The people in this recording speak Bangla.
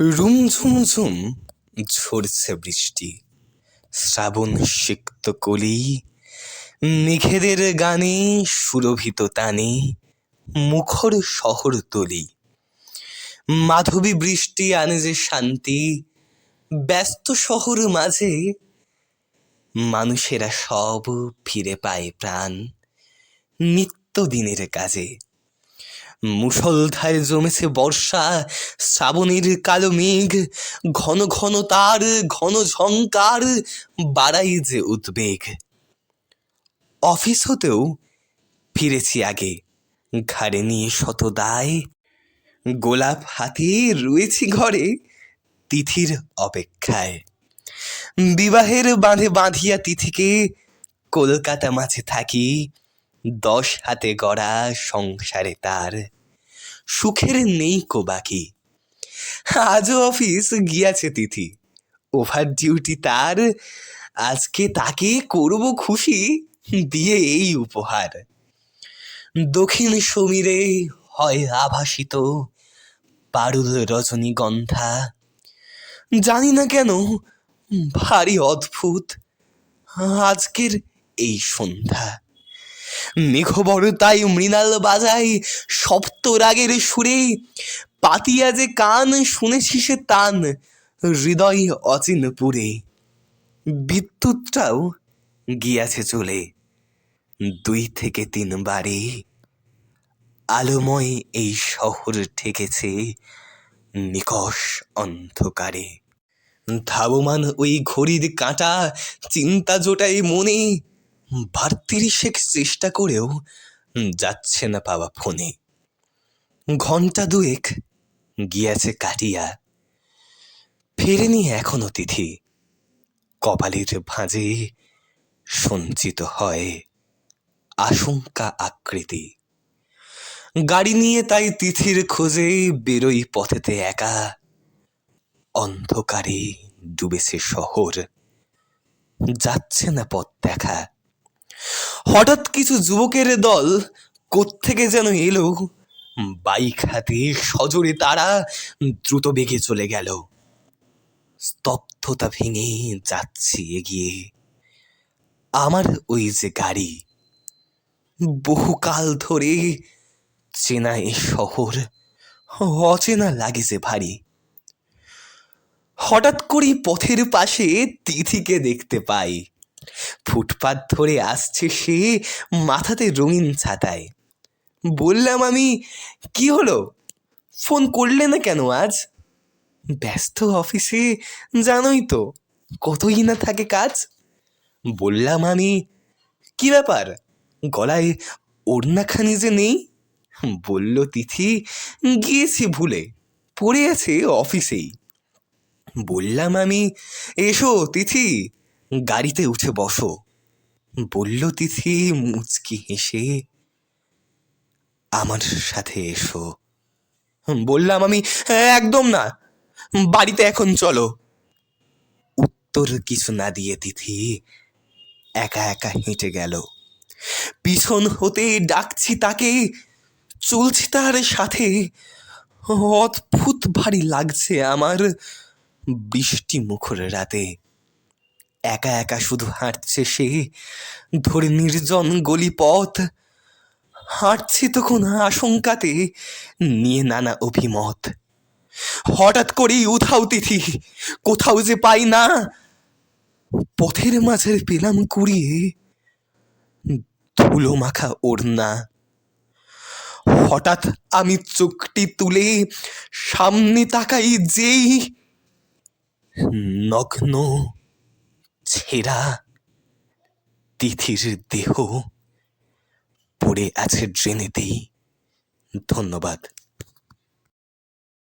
রুমঝুম ঝুম ঝরছে বৃষ্টি। শ্রাবণ সিক্ত কলি, মেঘেদের গানে সুরভিত তানে, মুখর শহর তলি। মাধবী বৃষ্টি আনে যে শান্তি, ব্যস্ত শহর মাঝে মানুষেরা সব ফিরে পায় প্রাণ। নিত্যদিনের কাজে মুষলধার জমেছে বর্ষা, শ্রাবণীর কালো মেঘ, ঘন ঘন তার, ঘন ঝংকার, বাড়াই যে উদ্বেগ। অফিস হতেও ফিরেছি আগে, ঘাড়ে নিয়ে শত দায় গোলাপ হাতে রয়েছি ঘরে তিথির অপেক্ষায়। বিবাহের বাঁধে বাঁধিয়া তিথিকে কলকাতা মাঝে থাকি দশ হাতে গড়া সংসারে তার। সুখের নেই কো বাকি। আজও অফিস গিয়াছে তিথি। ওভার ডিউটি তার। আজকে তাকে করব খুশি, দিয়ে এই উপহার। দক্ষিণ সমীরে হয় আভাসিত পারুল রজনীগন্ধা। জানি না কেন, ভারী অদ্ভুত। আজকের এই সন্ধ্যা। মেঘবর তাই মৃণাল বাজাই সপ্ত রাগের সুরে। পাতিয়া যে কান, শুনেছি সে তান, হৃদয় অচিন পুরে। বিদ্যুৎটাও গিয়াছে চলে দুই থেকে তিনবারে আলোময় এই শহর ঠেকেছে নিকষ অন্ধকারে। ধাবমান ওই ঘড়ির কাঁটা, চিন্তা জোটায় মনে বাড়তির শেখ চেষ্টা করেও যাচ্ছে না পাওয়া ফোনে। ঘণ্টা দুয়েক গিয়াছে কাটিয়া। ফেরেনি এখনও তিথি। কপালের ভাঁজে সঞ্চিত হয় আশঙ্কা আকৃতি। গাড়ি নিয়ে তাই তিথির খোঁজে বেরোই পথেতে একা। অন্ধকারে ডুবেছে শহর। যাচ্ছে না পথ দেখা। হঠাৎ কিছু যুবকের দল কোত্থেকে যেন এলো? বাইক হাতে সজোরে তারা দ্রুত বেগে চলে গেল। স্তব্ধতা ভেঙে যাচ্ছি এগিয়ে। আমার ওই যে গাড়ি, বহুকাল ধরে চেনা এ শহর, অচেনা লাগে যে ভারী। হঠাৎ করেই পথের পাশে তিথিকে দেখতে পাই। ফুটপাত ধরে আসছে সে মাথাতে রঙিন ছাতায়। বললাম, আমি, কি হলো? ফোন করলে না কেন আজ? ব্যস্ত অফিসে, জানোই তো, কতই না থাকে কাজ। বললাম, আমি, কি ব্যাপার? গলায় ওড়নাখানি যে নেই? বলল, তিথি, গিয়েছি ভুলে, পড়ে আছে অফিসেই। বললাম, আমি, এসো, তিথি গাড়িতে উঠে বসো। বলল তিথি, মুচকি হেসে, আমার সাথে এসো। বললাম আমি, একদম না, বাড়িতে এখন চলো। উত্তর কিছু না দিয়ে তিথি একা একা হেঁটে গেল। পিছন হতে ডাকছি তাকে, চলছি তার সাথে। অদ্ভুত ভারী লাগছে আমার বৃষ্টি মুখর রাতে। একা একা শুধু হাঁটছে সে। ধরে নির্জন গলি পথ হাঁটছি তখন আশঙ্কাতে নিয়ে নানা অভিমত। হঠাৎ করেই উধাও তিথি, কোথাও যে পাই না। পথের মাঝে পেলাম কুড়িয়ে ধুলো মাখা ওড়না। হঠাৎ আমি চোখটি তুলে সামনে তাকাই যেই নগ্ন ছেঁড়া তিথির দেহ পড়ে আছে ড্রেনেতেই। ধন্যবাদ।